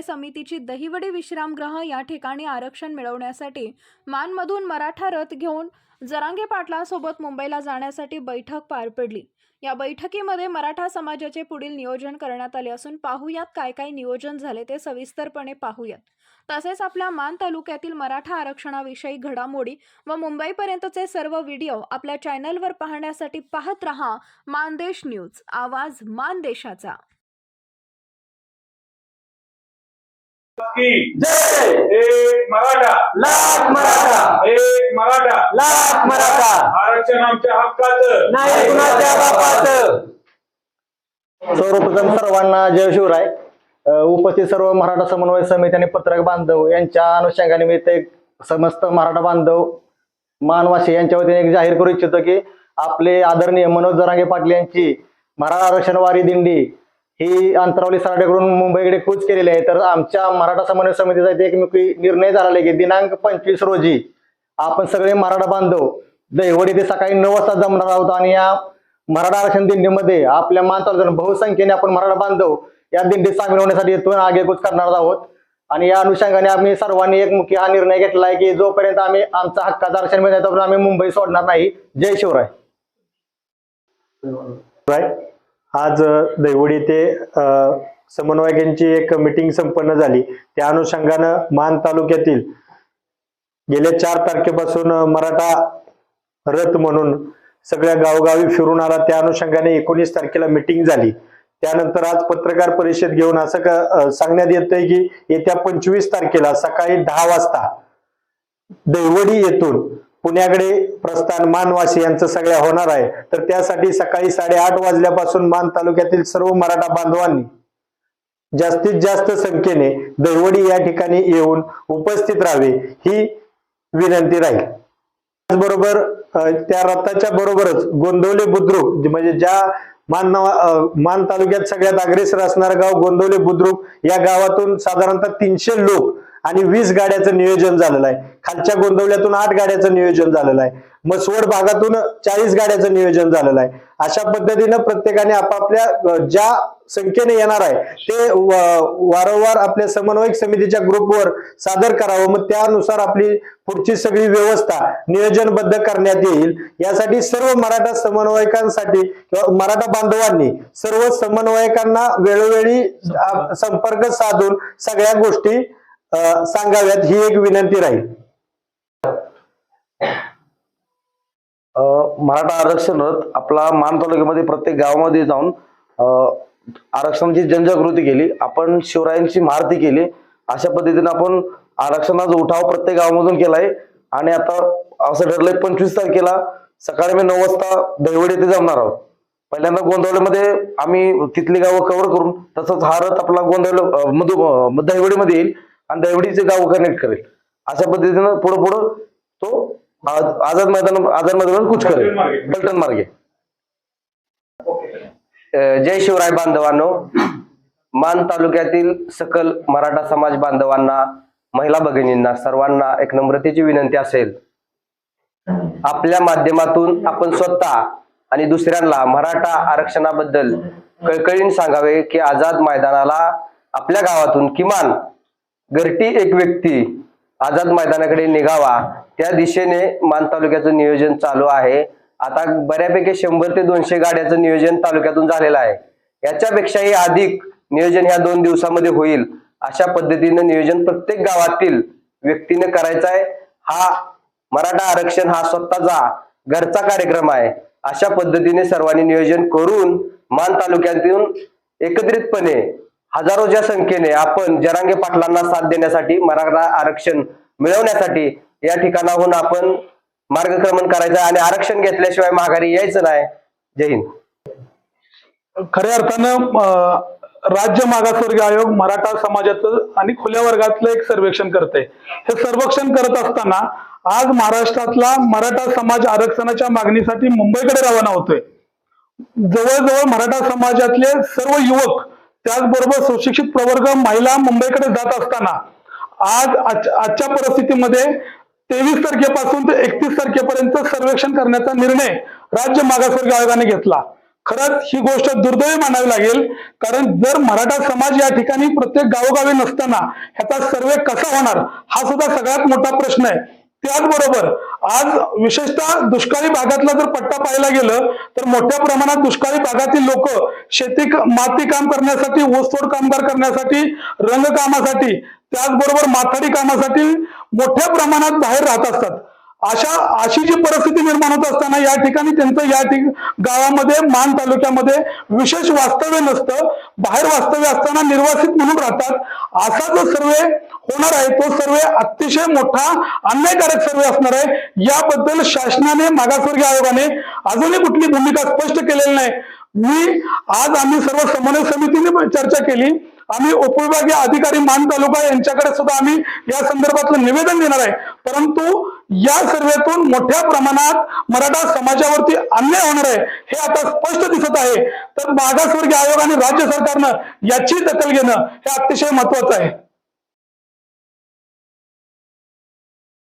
समितीची दहिवडी विश्रामगृह या ठिकाणी आरक्षण मिळवण्यासाठी मानमधून मराठा रथ घेऊन जरांगे पाटलांसोबत मुंबईला जाण्यासाठी बैठक पार पडली. या बैठकीमध्ये मराठा समाजाचे पुढील नियोजन करण्यात आले असून पाहूयात काय काय नियोजन झाले ते सविस्तरपणे पाहूयात. तसेच आपल्या मान तालुक्यातील मराठा आरक्षणाविषयी घडामोडी व मुंबईपर्यंतचे सर्व व्हिडिओ आपल्या चॅनलवर पाहण्यासाठी पाहत रहा मानदेश न्यूज. आवाज मानदेशाचा. एक मराठा. लाख मराठा. एक मराठा. लाख मराठा. आरक्षण आमच्या हक्काचं. नाही कुणाच्या बापाचं? सर्वप्रथम सर्वांना जय शिवराय. उपस्थित सर्व मराठा समन्वय समिती आणि पत्रक बांधव यांच्या अनुषंगाने मी ते समस्त मराठा बांधव मानवासी यांच्या वतीने एक जाहीर करू इच्छितो की आपले आदरणीय मनोज जरांगे पाटील यांची मराठा आरक्षण वारी दिंडी ही अंतरावली सराट्याकडून मुंबईकडे कूच केलेली आहे. तर आमच्या मराठा समन्वय समितीचा इथे एक निर्णय आहे की दिनांक पंचवीस रोजी आपण सगळे मराठा बांधव दहिवडी ते सकाळी नऊ वाजता जमणार आहोत आणि या मराठा आरक्षण दिंडीमध्ये आपल्या मान बहुसंख्येने आपण मराठा बांधव या दिंडीत सामील होण्यासाठी येथून आगेकूच करणार आहोत. आणि या अनुषंगाने आम्ही सर्वांनी एकमुखी हा निर्णय घेतला आहे की जोपर्यंत आम्ही आमचा हक्काचं आरक्षण मिळत तोपर्यंत आम्ही मुंबई सोडणार नाही. जय शिवराय. राय. आज दैवड दैवडी येथे अ, समन्वयकांची एक मिटिंग संपन्न झाली. त्या अनुषंगानं मान तालुक्यातील गेल्या चार तारखेपासून मराठा रथ म्हणून सगळ्या गावगावी फिरून आला. त्या अनुषंगाने एकोणीस तारखेला मिटिंग झाली. त्यानंतर आज पत्रकार परिषद घेऊन असं सांगण्यात येतंय की येत्या पंचवीस तारखेला सकाळी दहा वाजता दैवडी येथून पुण्याकडे प्रस्थान मानवासी यांचं सगळ्या होणार आहे. तर त्यासाठी सकाळी साडेआठ वाजल्यापासून मान तालुक्यातील सर्व मराठा बांधवांनी जास्तीत जास्त संख्येने दहिवडी या ठिकाणी येऊन उपस्थित राहावे ही विनंती राहील. त्याचबरोबर त्या रथाच्या बरोबरच गोंदवले बुद्रुक म्हणजे ज्या मान मान तालुक्यात सगळ्यात अग्रेसर असणारं गाव गोंदवले बुद्रुक या गावातून साधारणतः तीनशे लोक आणि वीस गाड्याचं नियोजन झालेलं आहे. खालच्या गोंदवल्यातून आठ गाड्याचं नियोजन झालेलं आहे. मसवड भागातून चाळीस गाड्याचं नियोजन झालेलं आहे. अशा पद्धतीनं प्रत्येकाने आपापल्या ज्या संख्येने येणार आहे ते वारंवार आपल्या समन्वयक समितीच्या ग्रुपवर सादर करावं. मग त्यानुसार आपली पुढची सगळी व्यवस्था नियोजनबद्ध करण्यात येईल. यासाठी सर्व मराठा समन्वयकांसाठी किंवा मराठा बांधवांनी सर्व समन्वयकांना वेळोवेळी संपर्क साधून सगळ्या गोष्टी सांगाव्यात ही एक विनंती राहील. मराठा आरक्षण रथ आपला मान तालुक्यामध्ये प्रत्येक गावामध्ये जाऊन आरक्षणाची जनजागृती केली आपण शिवरायांची महारती केली अशा पद्धतीने आपण आरक्षणाचा उठाव प्रत्येक गावामधून केलाय. आणि आता असं ठरलंय पंचवीस तारखेला सकाळी मी नऊ वाजता दहिवडी येथे जमणार आहोत. पहिल्यांदा गोंदवलीमध्ये आम्ही तिथली गावं कव्हर करून तसंच हा रथ आपला गोंधळ मधु दहिवडीमध्ये येईल. आणि दहिवडीचे गाव कनेक्ट करेल. अशा पद्धतीनं पुढं पुढं तो आझाद मैदान आझाद मैदान कुच करेल. पलटण मार्गे. जय शिवराय बांधवांनो. मान तालुक्यातील सकल मराठा समाज बांधवांना महिला भगिनींना सर्वांना एक नम्रतेची विनंती असेल. आपल्या माध्यमातून आपण स्वतः आणि दुसऱ्यांना मराठा आरक्षणाबद्दल कळकळीने सांगावे की आझाद मैदानाला आपल्या गावातून किमान घरटी एक व्यक्ती आझाद मैदानाकडे निघावा त्या दिशेने मान तालुक्याचं नियोजन चालू आहे. आता बऱ्यापैकी शंभर ते दोनशे गाड्याचं नियोजन तालुक्यातून झालेलं आहे. याच्यापेक्षाही अधिक नियोजन ह्या दोन दिवसामध्ये होईल. अशा पद्धतीनं नियोजन प्रत्येक गावातील व्यक्तीने करायचं आहे. हा मराठा आरक्षण हा स्वतःचा घरचा कार्यक्रम आहे. अशा पद्धतीने सर्वांनी नियोजन करून मान तालुक्यातून एकत्रितपणे हजारोच्या संख्येने आपण जरांगे पाटलांना साथ देण्यासाठी मराठा आरक्षण मिळवण्यासाठी या ठिकाणाहून आपण मार्गक्रमण करायचं आणि आरक्षण घेतल्याशिवाय माघारी यायचं नाही. जय हिंद. खऱ्या अर्थानं राज्य मागासवर्गीय आयोग मराठा समाजाचं आणि खुल्या वर्गातलं एक सर्वेक्षण करते हे सर्वेक्षण करत असताना आज महाराष्ट्रातला मराठा समाज आरक्षणाच्या मागणीसाठी मुंबईकडे रवाना होतोय. जवळजवळ मराठा समाजातले सर्व युवक त्याचबरोबर सुशिक्षित प्रवर्ग महिला मुंबईकडे जात असताना आज आज- आजच्या परिस्थितीमध्ये तेवीस तारखेपासून ते एकतीस तारखेपर्यंत सर्वेक्षण करण्याचा निर्णय राज्य मागासवर्ग आयोगाने घेतला. खरंच ही गोष्ट दुर्दैवी मानावी लागेल कारण जर मराठा समाज या ठिकाणी प्रत्येक गावोगावी नसताना ह्याचा सर्वे कसा होणार हा सुद्धा सगळ्यात मोठा प्रश्न आहे. त्याचबरोबर आज विशेषतः दुष्काळी भागातला जर पट्टा पाहायला गेलं तर मोठ्या प्रमाणात दुष्काळी भागातील लोक शेती माती काम करण्यासाठी ऊसतोड कामगार करण्यासाठी रंगकामासाठी त्याचबरोबर माथाडी कामासाठी मोठ्या प्रमाणात बाहेर राहत असतात. अशा अशी जी परिस्थिती निर्माण होत असताना या ठिकाणी त्यांचं या गावामध्ये मान तालुक्यामध्ये विशेष वास्तव्य नसतं. बाहेर वास्तव्य असताना निर्वासित म्हणून राहतात. असा जो सर्वे होणार आहे तो सर्वे अतिशय मोठा अन्यायकारक सर्वे असणार आहे. याबद्दल शासनाने मागासवर्गीय आयोगाने अजूनही कुठली भूमिका स्पष्ट केलेली नाही. मी आज आम्ही सर्व समन्वय समितीने चर्चा केली. आम्ही उपविभागीय अधिकारी मान तालुका यांच्याकडे सुद्धा आम्ही या संदर्भातलं निवेदन देणार आहे. परंतु या सर्वेतून मोठ्या प्रमाणात मराठा समाजावरती अन्याय होणार आहे हे आता स्पष्ट दिसत आहे. तर मागासवर्गीय आयोग आणि राज्य सरकारनं याची दखल घेणं हे अतिशय महत्वाचं आहे.